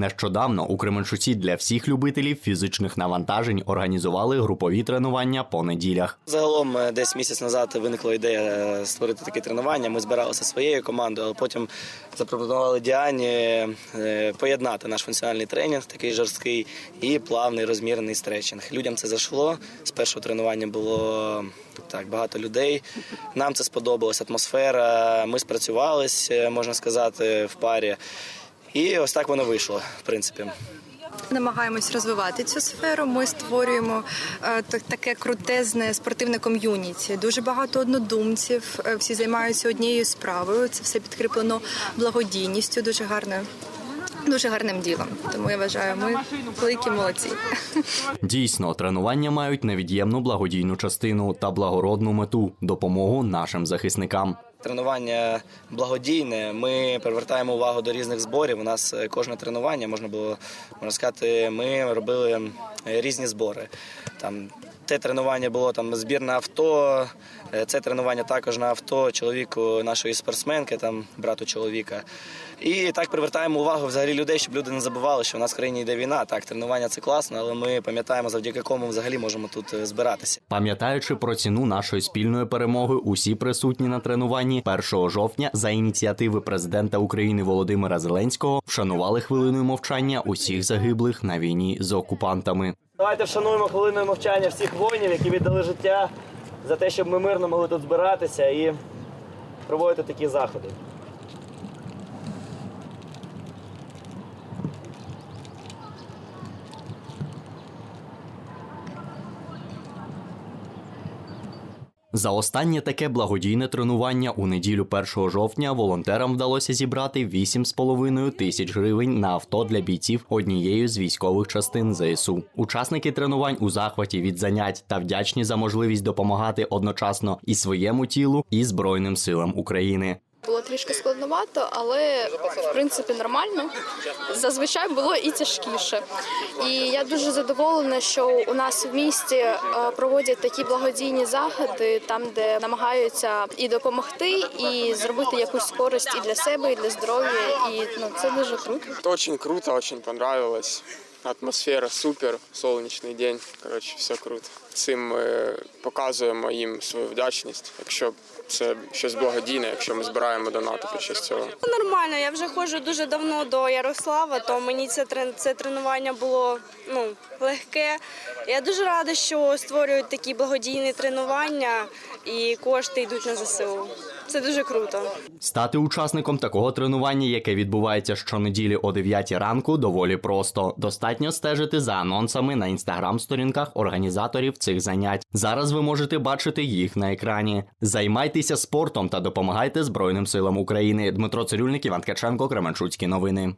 Нещодавно у Кременчуці для всіх любителів фізичних навантажень організували групові тренування по неділях. Загалом е, десь місяць назад виникла ідея е, створити таке тренування. Ми збиралися своєю командою, але потім запропонували Діані е, поєднати наш функціональний тренінг, такий жорсткий, і плавний розмірений стретчинг. Людям це зайшло. З першого тренування було так багато людей. Нам це сподобалась атмосфера. Ми спрацювались, е, можна сказати, в парі. І ось так воно вийшло, в принципі. Намагаємось розвивати цю сферу. Ми створюємо е, таке крутезне спортивне ком'юніті. Дуже багато однодумців. е, Всі займаються однією справою. Це все підкріплено благодійністю. Дуже гарною. Дуже гарним ділом, тому я вважаю, ми великі молодці. Дійсно, тренування мають невід'ємну благодійну частину та благородну мету допомогу нашим захисникам. Тренування благодійне. Ми привертаємо увагу до різних зборів. У нас е, кожне тренування можна було можна сказати, ми робили різні збори. Там те тренування було там збір на авто. е, Це тренування також на авто чоловіку нашої спортсменки, там брату чоловіка. І так привертаємо увагу взагалі людей, щоб люди не забували, що в нас в країні йде війна. Так, тренування це класно, але ми пам'ятаємо, завдяки кому взагалі можемо тут е, збиратися. Пам'ятаючи про ціну нашої спільної перемоги, усі присутні на тренуванні 1 жовтня за ініціативи президента України Володимира Зеленського вшанували хвилиною мовчання усіх загиблих на війні з окупантами. Давайте вшануємо хвилиною мовчання всіх воїнів, які віддали життя за те, щоб ми мирно могли тут збиратися і проводити такі заходи. За останнє таке благодійне тренування у неділю 1 жовтня волонтерам вдалося зібрати 8,5 тисяч гривень на авто для бійців однієї з військових частин ЗСУ. Учасники тренувань у захваті від занять та вдячні за можливість допомагати одночасно і своєму тілу, і Збройним силам України. Було трішки складновато, але в принципі нормально. Зазвичай було і тяжкіше. І я дуже задоволена, що у нас в місті е, проводять такі благодійні заходи, там де намагаються і допомогти, і зробити якусь користь і для себе, і для здоров'я. І ну це дуже круто. Очень круто, очень понравилось. Атмосфера супер, солнечний день. Коротше, все круто. Цим ми показуємо їм свою вдячність, якщо це щось благодійне, якщо ми збираємо донати під час цього. Нормально, я вже ходжу дуже давно до Ярослава, то мені це це тренування було ну легке. Я дуже рада, що створюють такі благодійні тренування і кошти йдуть на ЗСУ. Це дуже круто. Стати учасником такого тренування, яке відбувається щонеділі о 9 ранку, доволі просто. Достатньо стежити за анонсами на інстаграм-сторінках організаторів цих занять. Зараз ви можете бачити їх на екрані. Займайтеся спортом та допомагайте Збройним силам України. Дмитро Цирюльник, Іван Ткаченко, Кременчуцькі новини.